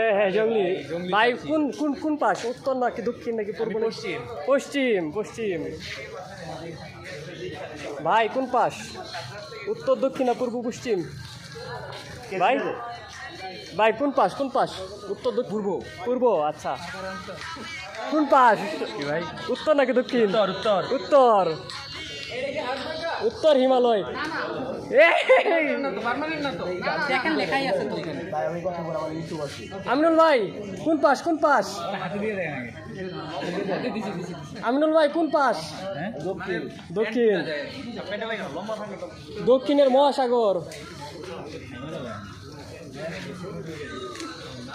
এ হ্যাঁ জঙ্গলি। ভাই কোন কোন কোন পাশ? উত্তর নাকি দক্ষিণ নাকি পূর্ব পশ্চিম। পশ্চিম পশ্চিম। ভাই কোন পাশ? উত্তর দক্ষিণ না পূর্ব পশ্চিম? ভাই ভাই কোন পাশ কোন পাশ? উত্তর পূর্ব। পূর্ব আচ্ছা। কোন পাশ? ভাই? উত্তর নাকি দক্ষিণ? উত্তর উত্তর। উত্তর। উত্তর হিমালয়। আমিনুল ভাই কোন পাশ কোন আগে আমিনুল ভাই কোন হ্যাঁ দক্ষিণ। দক্ষিণের মহাসাগর।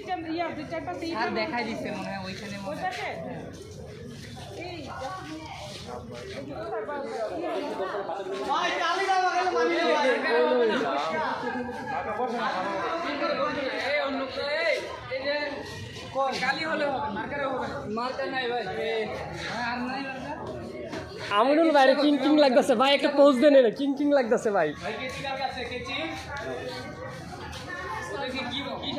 স্যার দেখাই দিচ্ছে মনে হয় ওইখানে ভাই আর আমিনুল কিং কিং লাগতেছে। ভাই একটা পোজ দেন কিং কিং লাগতেছে ভাই। কি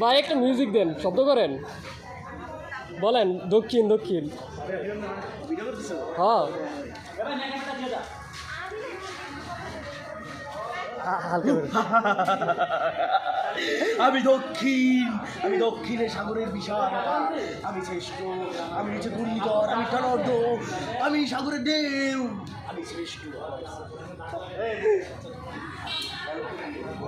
ভাই, একটা মিউজিক দেন, শব্দ করেন। বলেন, দক্ষিণ দক্ষিণ। হ্যাঁ। আমি দক্ষিণ, আমি দক্ষিণের সাগরের বিশাল আমি শ্রেষ্ঠ, আমি নিচে ঘূর্ণিঝড়, আমি টনর্দ, আমি সাগরের ঢেউ। আমি শ্রেষ্ঠ।